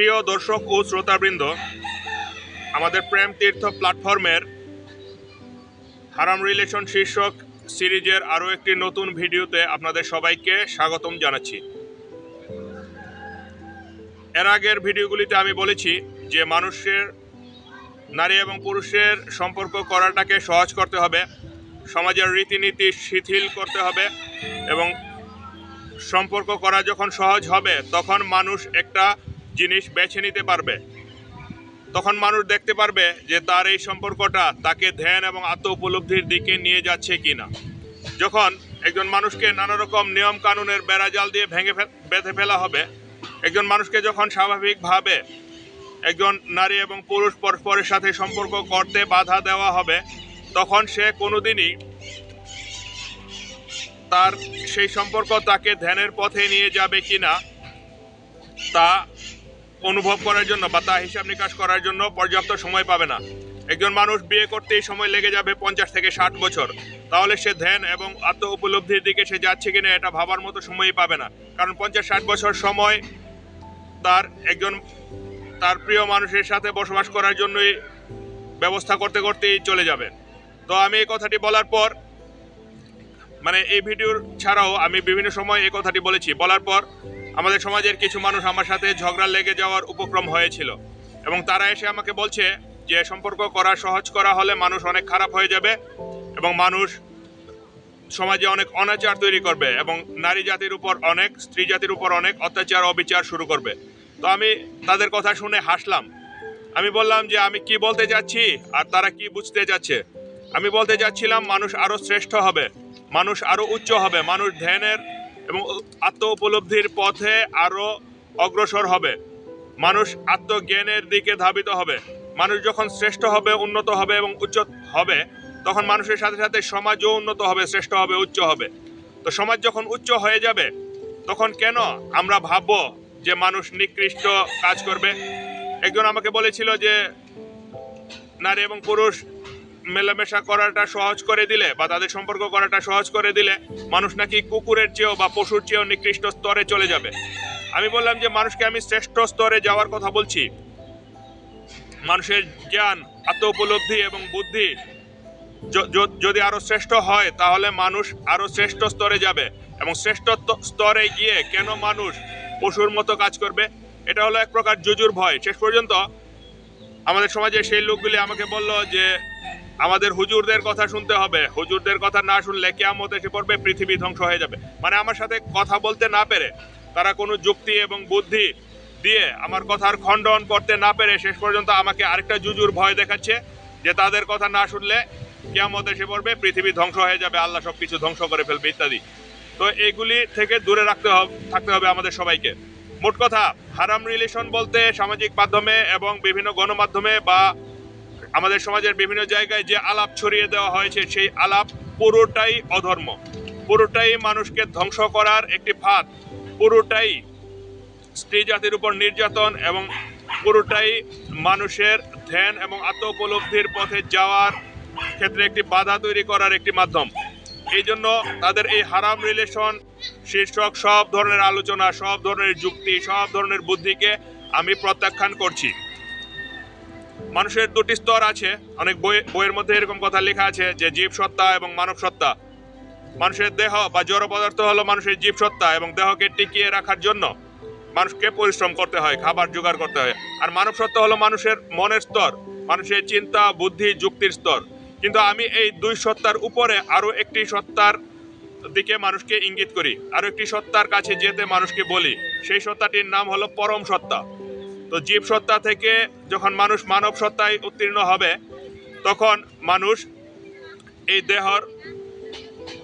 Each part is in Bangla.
প্রিয় দর্শক ও শ্রোতাবৃন্দ, আমাদের প্রেম তীর্থ প্ল্যাটফর্মের হারাম রিলেশন শীর্ষক সিরিজের আরও একটি নতুন ভিডিওতে আপনাদের সবাইকে স্বাগতম জানাচ্ছি। এর আগের ভিডিওগুলিতে আমি বলেছি যে মানুষের, নারী এবং পুরুষের সম্পর্ক করাটাকে সহজ করতে হবে, সমাজের রীতিনীতি শিথিল করতে হবে এবং সম্পর্ক করা যখন সহজ হবে, তখন মানুষ একটা জিনিস বেছে নিতে পারবে। তখন মানুষ দেখতে পারবে যে তার এই সম্পর্কটা তাকে ধ্যান এবং আত্ম উপলব্ধির দিকে নিয়ে যাচ্ছে কি না যখন একজন মানুষকে নানা রকম নিয়ম কানুনের বেড়াজাল দিয়ে ভেঙে বেঁধে ফেলা হবে, একজন মানুষকে যখন স্বাভাবিকভাবে একজন নারী এবং পুরুষ পরস্পরের সাথে সম্পর্ক করতে বাধা দেওয়া হবে, তখন সে কোনোদিনই তার সেই সম্পর্ক তাকে ধ্যানের পথে নিয়ে যাবে কি না তা অনুভব করার জন্য বা তা হিসাব নিকাশ করার জন্য পর্যাপ্ত সময় পাবে না। একজন মানুষ বিয়ে করতেই সময় লেগে যাবে পঞ্চাশ থেকে ষাট বছর। তাহলে সে ধ্যান এবং আত্ম উপলব্ধির দিকে সে যাচ্ছে কিনা এটা ভাবার মতো সময়ই পাবে না। কারণ পঞ্চাশ ষাট বছর সময় তার একজন, তার প্রিয় মানুষের সাথে বসবাস করার জন্যই ব্যবস্থা করতে করতেই চলে যাবে। তো আমি এই কথাটি বলার পর মানে এই ভিডিওর ছাড়াও আমি বিভিন্ন সময় এই কথাটি বলেছি। বলার পর আমাদের সমাজের কিছু মানুষ আমার সাথে ঝগড়া লেগে যাওয়ার উপক্রম হয়েছিল। এবং তারা এসে আমাকে বলছে যে, সম্পর্ক করা সহজ করা হলে মানুষ অনেক খারাপ হয়ে যাবে এবং মানুষ সমাজে অনেক অনাচার তৈরি করবে এবং নারী জাতির উপর অনেক, স্ত্রী জাতির উপর অনেক অত্যাচার, অবিচার শুরু করবে। তো আমি তাদের কথা শুনে হাসলাম। আমি বললাম যে, আমি কি বলতে যাচ্ছি আর তারা কি বুঝতে যাচ্ছে? আমি বলতে যাচ্ছিলাম, মানুষ আরও শ্রেষ্ঠ হবে, মানুষ আরও উচ্চ হবে, মানুষ ধ্যানের এবং আত্ম উপলব্ধির পথে আরও অগ্রসর হবে। মানুষ আত্মজ্ঞানের দিকে ধাবিত হবে। মানুষ যখন শ্রেষ্ঠ হবে, উন্নত হবে এবং উচ্চ হবে, তখন মানুষের সাথে সাথে সমাজও উন্নত হবে, শ্রেষ্ঠ হবে, উচ্চ হবে। তো সমাজ যখন উচ্চ হয়ে যাবে, তখন কেন আমরা ভাববো যে মানুষ নিকৃষ্ট কাজ করবে? একজন আমাকে বলেছিল যে, নারী এবং পুরুষ মেলামেশা করাটা সহজ করে দিলে বা তাদের সম্পর্ক করাটা সহজ করে দিলে মানুষ নাকি কুকুরের চেয়েও বা পশুর চেয়েও নিকৃষ্ট স্তরে চলে যাবে। আমি বললাম যে, মানুষকে আমি শ্রেষ্ঠ স্তরে যাওয়ার কথা বলছি। মানুষের জ্ঞান আত্ম উপলব্ধি এবং বুদ্ধি যদি আরও শ্রেষ্ঠ হয়, তাহলে মানুষ আরও শ্রেষ্ঠ স্তরে যাবে এবং শ্রেষ্ঠ স্তরে গিয়ে কেন মানুষ পশুর মতো কাজ করবে? এটা হলো এক প্রকার জুজুর ভয়। শেষ পর্যন্ত আমাদের সমাজে সেই লোকগুলি আমাকে বলল যে আমাদের হুজুরদের কথা শুনতে হবে। হুজুরদের কথা না শুনলে কেয়ামত এসে পড়বে, পৃথিবী ধ্বংস হয়ে যাবে। মানে আমার সাথে কথা বলতে না পেরে, তারা কোনো যুক্তি এবং বুদ্ধি দিয়ে আমার কথার খণ্ডন করতে না পেরে শেষ পর্যন্ত আমাকে আরেকটা জুজুর ভয় দেখাচ্ছে যে তাদের কথা না শুনলে কেয়ামত এসে পড়বে, পৃথিবী ধ্বংস হয়ে যাবে, আল্লাহ সব কিছু ধ্বংস করে ফেলবে ইত্যাদি। তো এইগুলি থেকে দূরে রাখতে হবে, থাকতে হবে আমাদের সবাইকে। মোট কথা, হারাম রিলেশন বলতে সামাজিক মাধ্যমে এবং বিভিন্ন গণমাধ্যমে বা আমাদের সমাজের বিভিন্ন জায়গায় যে আলাপ ছড়িয়ে দেওয়া হয়েছে, সেই আলাপ পুরোটাই অধর্ম। পুরোটাই মানুষকে ধ্বংস করার একটি ফাঁদ। পুরোটাই স্ত্রী জাতির উপর নির্যাতন এবং পুরোটাই মানুষের ধ্যান এবং আত্ম উপলব্ধির পথে যাওয়ার ক্ষেত্রে একটি বাধা তৈরি করার একটি মাধ্যম। এই জন্য তাদের এই হারাম রিলেশন শীর্ষক সব ধরনের আলোচনা, সব ধরনের যুক্তি, সব ধরনের বুদ্ধিকে আমি প্রত্যাখ্যান করছি। মানুষের দুটি স্তর আছে। অনেক বই, বইয়ের মধ্যে এরকম কথা লেখা আছে যে জীব সত্তা এবং মানব সত্তা। মানুষের দেহ বা জড় পদার্থ হলো মানুষের জীব সত্তা এবং দেহকে টিকিয়ে রাখার জন্য মানুষকে পরিশ্রম করতে হয়, খাবার জোগাড় করতে হয়। আর মানব সত্তা হলো মানুষের মনের স্তর, মানুষের চিন্তা, বুদ্ধি, যুক্তির স্তর। কিন্তু আমি এই দুই সত্তার উপরে আরও একটি সত্তার দিকে মানুষকে ইঙ্গিত করি। আরও একটি সত্তার কাছে যেতে মানুষকে বলি। সেই সত্তাটির নাম হলো পরম সত্তা। তো জীব সত্তা থেকে যখন মানুষ মানব সত্তায় উত্তীর্ণ হবে, তখন মানুষ এই দেহর,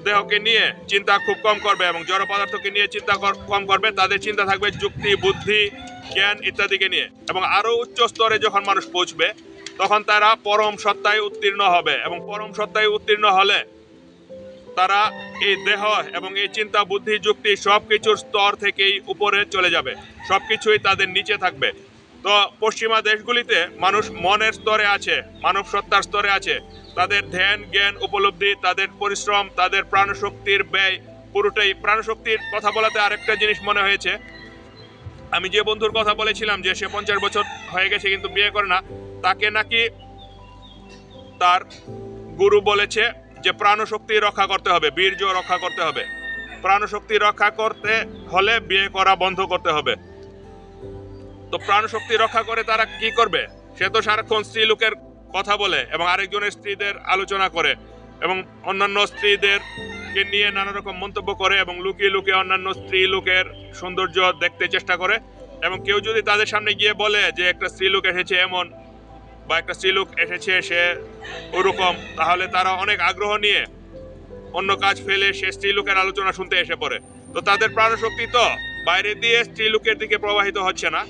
দেহকে নিয়ে চিন্তা খুব কম করবে এবং জড় পদার্থকে নিয়ে চিন্তা কম করবে। তাদের চিন্তা থাকবে যুক্তি, বুদ্ধি, জ্ঞান ইত্যাদিকে নিয়ে এবং আরও উচ্চ স্তরে যখন মানুষ পৌঁছবে, তখন তারা পরম সত্তায় উত্তীর্ণ হবে এবং পরম সত্তায় উত্তীর্ণ হলে তারা এই দেহ এবং এই চিন্তা, বুদ্ধি, যুক্তি সব কিছুর স্তর থেকেই উপরে চলে যাবে। সব কিছুই তাদের নিচে থাকবে। তো পশ্চিমা দেশগুলিতে মানুষ মনের স্তরে আছে, মানব সত্তার স্তরে আছে। তাদের ধ্যান, জ্ঞান, উপলব্ধি, তাদের পরিশ্রম, তাদের প্রাণশক্তির ব্যয়, পুরোটাই প্রাণশক্তির কথা বলাতে আরেকটা জিনিস মনে হয়েছে। আমি যে বন্ধুর কথা বলেছিলাম যে সে পঞ্চাশ বছর হয়ে গেছে কিন্তু বিয়ে করে না, তাকে নাকি তার গুরু বলেছে যে প্রাণশক্তি রক্ষা করতে হবে, বীর্য রক্ষা করতে হবে। প্রাণশক্তি রক্ষা করতে হলে বিয়ে করা বন্ধ করতে হবে। তো প্রাণশক্তি রক্ষা করে তারা কি করবে? সে তো সারাক্ষণ স্ত্রী লোকের কথা বলে এবং আরেকজনের স্ত্রীদের আলোচনা করে এবং অন্যান্য স্ত্রীদেরকে নিয়ে নানা রকম মন্তব্য করে এবং লুকিয়ে লুকিয়ে অন্যান্য স্ত্রী লোকের সৌন্দর্য দেখতে চেষ্টা করে এবং কেউ যদি তাদের সামনে গিয়ে বলে যে একটা স্ত্রী লোক এসেছে এমন বা একটা স্ত্রী লোক এসেছে সে ওরকম, তাহলে তারা অনেক আগ্রহ নিয়ে অন্য কাজ ফেলে সে স্ত্রী লোকের আলোচনা শুনতে এসে পড়ে। তো তাদের প্রাণশক্তি তো বাইরে দিয়ে স্ত্রী লোকের দিকে প্রবাহিত হচ্ছে না।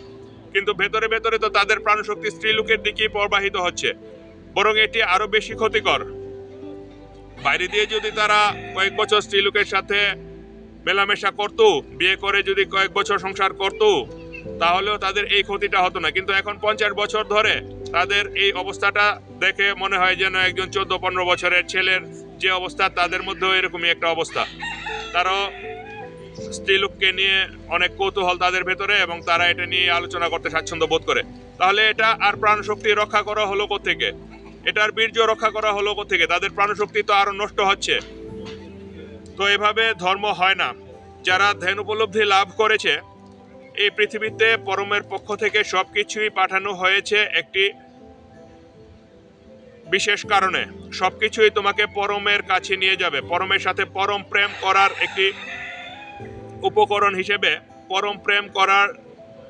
কিন্তু ভেতরে ভেতরে তো তাদের প্রাণশক্তি স্ত্রী লোকের দিকেই প্রবাহিত হচ্ছে। বরং এটি আরও বেশি ক্ষতিকর। বাইরে দিয়ে যদি তারা কয়েক বছর স্ত্রীলোকের সাথে মেলামেশা করত, বিয়ে করে যদি কয়েক বছর সংসার করত, তাহলেও তাদের এই ক্ষতিটা হতো না। কিন্তু এখন পঞ্চাশ বছর ধরে তাদের এই অবস্থাটা দেখে মনে হয় যেন একজন চোদ্দ পনেরো বছরের ছেলের যে অবস্থা, তাদের মধ্যেও এরকমই একটা অবস্থা। তারাও স্ত্রীলোককে নিয়ে অনেক কৌতূহল তাদের ভেতরে এবং তারা এটা নিয়ে আলোচনা করতে স্বাচ্ছন্দ্য বোধ করে। তাহলে এটা আর প্রাণশক্তি রক্ষা করা হলো থেকে এটার বীর্য রক্ষা করা হলো থেকে তাদের প্রাণশক্তি তো আরও নষ্ট হচ্ছে। তো এভাবে ধর্ম হয় না। যারা ধ্যান উপলব্ধি লাভ করেছে, এই পৃথিবীতে পরমের পক্ষ থেকে সব কিছুই পাঠানো হয়েছে একটি বিশেষ কারণে। সব কিছুই তোমাকে পরমের কাছে নিয়ে যাবে। পরমের সাথে পরম প্রেম করার একটি উপকরণ হিসেবে পরম প্রেম করার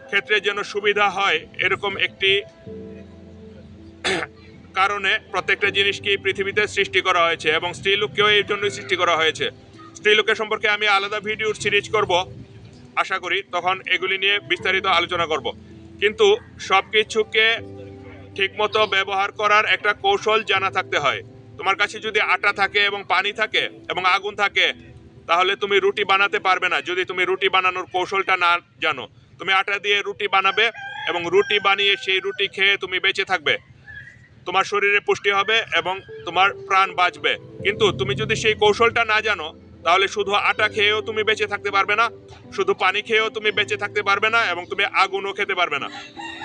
ক্ষেত্রে যেন সুবিধা হয়, এরকম একটি কারণে প্রত্যেকটা জিনিসকে পৃথিবীতে সৃষ্টি করা হয়েছে এবং স্ত্রীলোককেও এই জন্যই সৃষ্টি করা হয়েছে। স্ত্রীলোকের সম্পর্কে আমি আলাদা ভিডিওর সিরিজ করব, আশা করি তখন এগুলি নিয়ে বিস্তারিত আলোচনা করব। কিন্তু সব কিছুকে ঠিকমতো ব্যবহার করার একটা কৌশল জানা থাকতে হয়। তোমার কাছে যদি আটা থাকে এবং পানি থাকে এবং আগুন থাকে তাহলে তুমি রুটি বানাতে পারবে না। যদি তুমি রুটি বানানোর কৌশলটা না জানো, তুমি আটা দিয়ে রুটি বানাবে এবং রুটি বানিয়ে সেই রুটি খেয়ে তুমি বেঁচে থাকবে। তোমার শরীরে পুষ্টি হবে এবং তোমার প্রাণ বাঁচবে। কিন্তু তুমি যদি সেই কৌশলটা না জানো, তাহলে শুধু আটা খেয়েও তুমি বেঁচে থাকতে পারবে না, শুধু পানি খেয়েও তুমি বেঁচে থাকতে পারবে না এবং তুমি আগুনও খেতে পারবে না।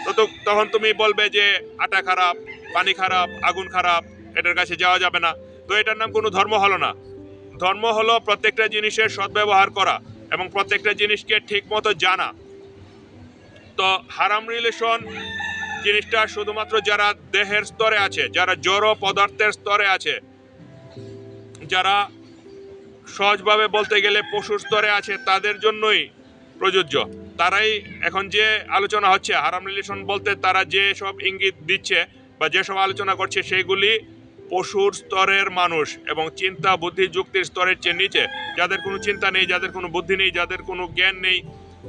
তো তখন তুমি বলবে যে, আটা খারাপ, পানি খারাপ, আগুন খারাপ, এটার কাছে যাওয়া যাবে না। তো এটার নাম কোনো ধর্ম হলো না। ধর্ম হলো প্রত্যেকটা জিনিসের সদ্ব্যবহার করা এবং প্রত্যেকটা জিনিসকে ঠিক মতো জানা। তো হারাম রিলেশন জিনিসটা শুধুমাত্র যারা দেহের স্তরে আছে, যারা জড় পদার্থের স্তরে আছে, যারা সহজভাবে বলতে গেলে পশুর স্তরে আছে, তাদের জন্যই প্রযোজ্য। তারাই এখন যে আলোচনা হচ্ছে, হারাম রিলেশন বলতে তারা যে সব ইঙ্গিত দিচ্ছে বা যেসব আলোচনা করছে, সেগুলি পশুর স্তরের মানুষ এবং চিন্তা, বুদ্ধি, যুক্তির স্তরের চেয়ে নিচে। যাদের কোনো চিন্তা নেই, যাদের কোনো বুদ্ধি নেই, যাদের কোনো জ্ঞান নেই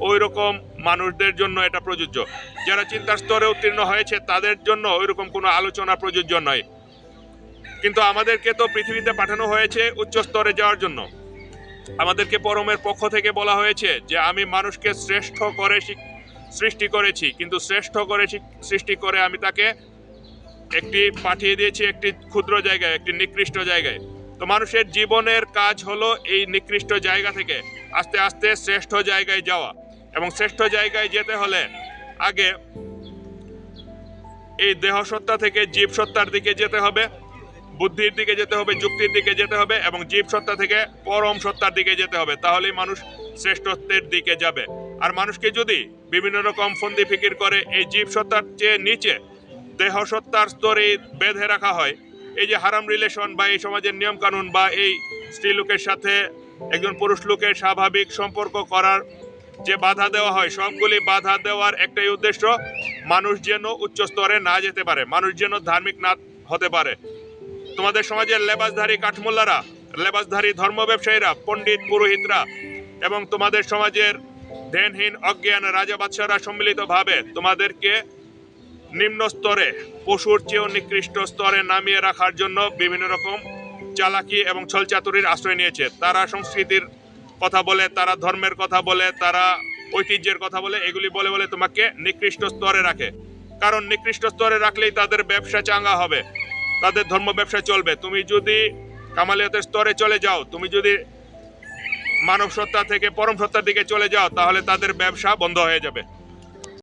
ওই রকম মানুষদের জন্য এটা প্রযোজ্য। যারা চিন্তার স্তরে উত্তীর্ণ হয়েছে, তাদের জন্য ওই রকম কোনো আলোচনা প্রযোজ্য নয়। কিন্তু আমাদেরকে তো পৃথিবীতে পাঠানো হয়েছে উচ্চ স্তরে যাওয়ার জন্য। আমাদেরকে পরমের পক্ষ থেকে বলা হয়েছে যে, আমি মানুষকে শ্রেষ্ঠ করে সৃষ্টি করেছি। কিন্তু শ্রেষ্ঠ করে সৃষ্টি করে আমি তাকে একটি পাঠিয়ে দিয়েছি একটি ক্ষুদ্র জায়গায়, একটি নিকৃষ্ট জায়গায়। তো মানুষের জীবনের কাজ হলো এই নিকৃষ্ট জায়গা থেকে আস্তে আস্তে শ্রেষ্ঠ জায়গায় যাওয়া এবং শ্রেষ্ঠ জায়গায় যেতে হলে আগে এই দেহ সত্তা থেকে জীব সত্তার দিকে যেতে হবে, বুদ্ধির দিকে যেতে হবে, যুক্তির দিকে যেতে হবে এবং জীব সত্তা থেকে পরম সত্তার দিকে যেতে হবে। তাহলেই মানুষ শ্রেষ্ঠত্বের দিকে যাবে। আর মানুষকে যদি বিভিন্ন রকম ফন্দি ফিকির করে, এই জীব সত্তার চেয়ে নিচে দেহ সত্তার স্তরে বেঁধে রাখা হয়। এই যে হারাম রিলেশন বা এই সমাজের নিয়ম কানুন বা এই স্ত্রী লোকের সাথে একজন পুরুষ লোকের স্বাভাবিক সম্পর্ক করার যে বাধা দেওয়া হয়, সবগুলি বাধা দেওয়ার একটাই উদ্দেশ্য মানুষ যেন উচ্চ স্তরে না যেতে পারে, মানুষ যেন ধার্মিক না হতে পারে। তোমাদের সমাজের লেবাসধারী কাঠমোল্লারা, লেবাসধারী ধর্ম ব্যবসায়ীরা, পণ্ডিত পুরোহিতরা এবং তোমাদের সমাজের ধ্যানহীন অজ্ঞান রাজা বাদশাহরা সম্মিলিতভাবে তোমাদেরকে নিম্ন স্তরে পশুর চেয়েও নিকৃষ্ট স্তরে নামিয়ে রাখার জন্য বিভিন্ন রকম চালাকি এবং ছলচাতুরির আশ্রয় নিয়েছে। তারা সংস্কৃতির কথা বলে, তারা ধর্মের কথা বলে, তারা ঐতিহ্যের কথা বলে, এগুলি বলে বলে তোমাকে নিকৃষ্ট স্তরে রাখে। কারণ নিকৃষ্ট স্তরে রাখলেই তাদের ব্যবসা চাঙ্গা হবে, তাদের ধর্ম ব্যবসা চলবে। তুমি যদি কামালিয়াতের স্তরে চলে যাও, তুমি যদি মানব সত্তা থেকে পরম সত্তার দিকে চলে যাও, তাহলে তাদের ব্যবসা বন্ধ হয়ে যাবে।